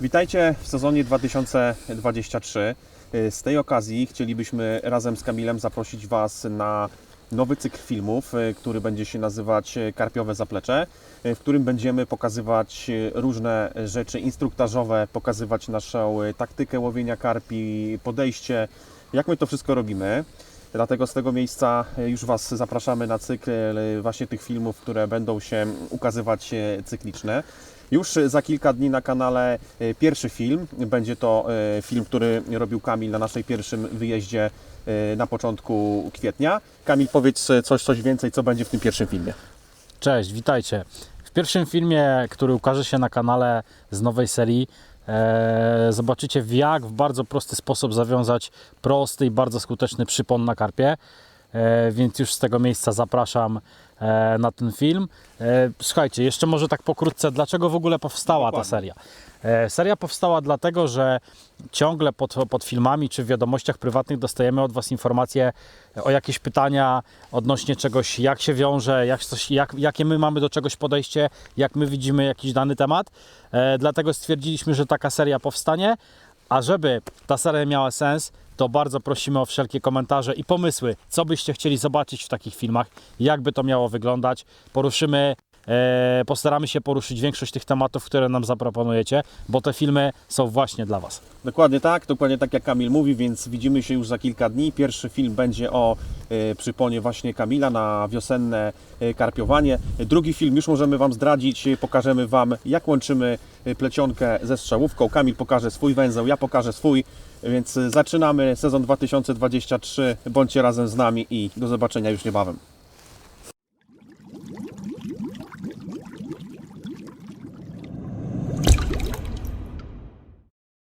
Witajcie w sezonie 2023. Z tej okazji chcielibyśmy razem z Kamilem zaprosić Was na nowy cykl filmów, który będzie się nazywać Karpiowe Zaplecze, w którym będziemy pokazywać różne rzeczy instruktażowe, pokazywać naszą taktykę łowienia karpi, podejście, jak my to wszystko robimy. Dlatego z tego miejsca już Was zapraszamy na cykl właśnie tych filmów, które będą się ukazywać cykliczne. Już za kilka dni na kanale y, pierwszy film. Będzie to y, film, który robił Kamil na naszej pierwszym wyjeździe na początku kwietnia. Kamil, powiedz coś, coś więcej, co będzie w tym pierwszym filmie. Cześć, witajcie. W pierwszym filmie, który ukaże się na kanale z nowej serii, e, zobaczycie jak w bardzo prosty sposób zawiązać prosty i bardzo skuteczny przypon na karpie. E, więc już z tego miejsca zapraszam e, na ten film. E, słuchajcie, jeszcze może tak pokrótce, dlaczego w ogóle powstała ta seria? Seria powstała dlatego, że ciągle pod, pod filmami czy w wiadomościach prywatnych dostajemy od Was informacje o jakieś pytania odnośnie czegoś, jak się wiąże, jak coś, jak, jakie my mamy do czegoś podejście, jak my widzimy jakiś dany temat. E, dlatego stwierdziliśmy, że taka seria powstanie, a żeby ta seria miała sens, to bardzo prosimy o wszelkie komentarze i pomysły, co byście chcieli zobaczyć w takich filmach, jak by to miało wyglądać. Poruszymy, postaramy się poruszyć większość tych tematów, które nam zaproponujecie, bo te filmy są właśnie dla Was. Dokładnie tak, dokładnie tak jak Kamil mówi, więc widzimy się już za kilka dni. Pierwszy film będzie o y, przyponie właśnie Kamila na wiosenne y, karpiowanie. Drugi film już możemy Wam zdradzić, pokażemy Wam jak łączymy plecionkę ze strzałówką. Kamil pokaże swój węzeł, ja pokażę swój, więc zaczynamy sezon 2023. Bądźcie razem z nami i do zobaczenia już niebawem.